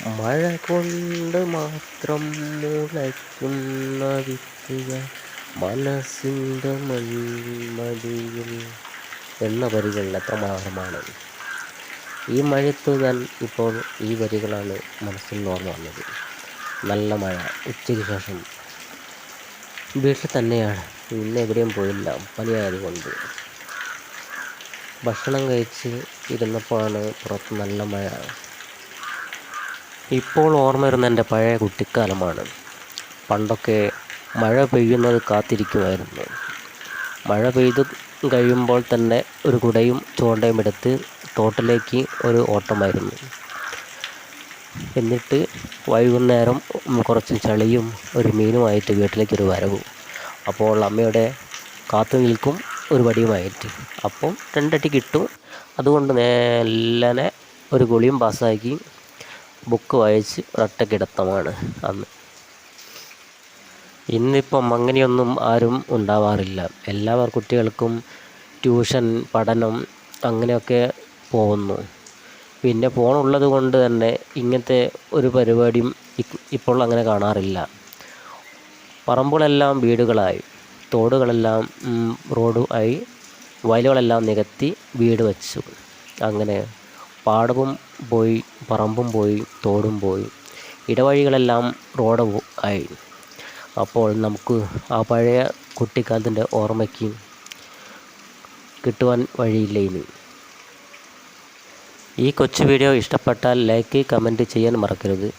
മഴ കൊണ്ട് മാത്രം മുളയ്ക്കുന്ന വിത്തുകൾ മനസ്സിന്റെ മൺമടിയിൽ എന്ന വരികളിൽ എത്ര മനോഹരമാണ് ഈ മഴയത്ത് ഞാൻ ഇപ്പോൾ ഈ വരികളാണ് മനസ്സിൽ ഓർമ്മ വന്നത്. നല്ല മഴ ഉച്ചയ്ക്ക് ശേഷം വീട്ടിൽ തന്നെയാണ്. ഇന്ന് എവിടെയും പോയില്ല പനിയായതുകൊണ്ട്. ഭക്ഷണം കഴിച്ച് ഇരുന്നപ്പോഴാണ് പുറത്ത് നല്ല മഴ. ഇപ്പോൾ ഓർമ്മ വരുന്ന എന്റെ പഴയ കുട്ടിക്കാലമാണ്. പണ്ടൊക്കെ മഴ പെയ്യുന്നത് കാത്തിരിക്കുമായിരുന്നു. മഴ പെയ്ത് കഴിയുമ്പോൾ തന്നെ ഒരു കുടയും ചൂണ്ടയും എടുത്ത് തോട്ടിലേക്ക് ഒരു ഓട്ടമായിരുന്നു. എന്നിട്ട് വൈകുന്നേരം കുറച്ച് ചളിയും ഒരു മീനുമായിട്ട് വീട്ടിലേക്ക് ഒരു വരവും. അപ്പോൾ അമ്മയുടെ കാത്തു നിൽക്കും ഒരു വടിയുമായിട്ട് അപ്പം രണ്ടടി കിട്ടും. അതുകൊണ്ട് മെല്ലനെ ഒരു ഗുളിയും പാസ്സാക്കി ബുക്ക് വായിച്ച് ഒരൊറ്റ കിടത്തമാണ് അന്ന്. ഇന്നിപ്പം അങ്ങനെയൊന്നും ആരും ഉണ്ടാവാറില്ല. എല്ലാ കുട്ടികൾക്കും ട്യൂഷൻ പഠനം അങ്ങനെയൊക്കെ പോകുന്നു. പിന്നെ ഫോണുള്ളത് കൊണ്ട് തന്നെ ഇങ്ങനത്തെ ഒരു പരിപാടിയും ഇപ്പോൾ അങ്ങനെ കാണാറില്ല. പറമ്പുകളെല്ലാം വീടുകളായി. തോടുകളെല്ലാം റോഡ് ആയി. വയലുകളെല്ലാം നികത്തി വീട് വച്ചു. അങ്ങനെ പാടവും പോയി പറമ്പും പോയി തോടും പോയി. ഇടവഴികളെല്ലാം റോഡ് ആയി. അപ്പോൾ നമുക്ക് ആ പഴയ കുട്ടിക്കാലത്തിന്റെ ഓർമ്മയ്ക്ക് കിട്ടുവാൻ വഴിയില്ല ഇനി? ഈ കൊച്ചു വീഡിയോ ഇഷ്ടപ്പെട്ടാൽ ലൈക്ക് കമന്റ് ചെയ്യാൻ മറക്കരുത്.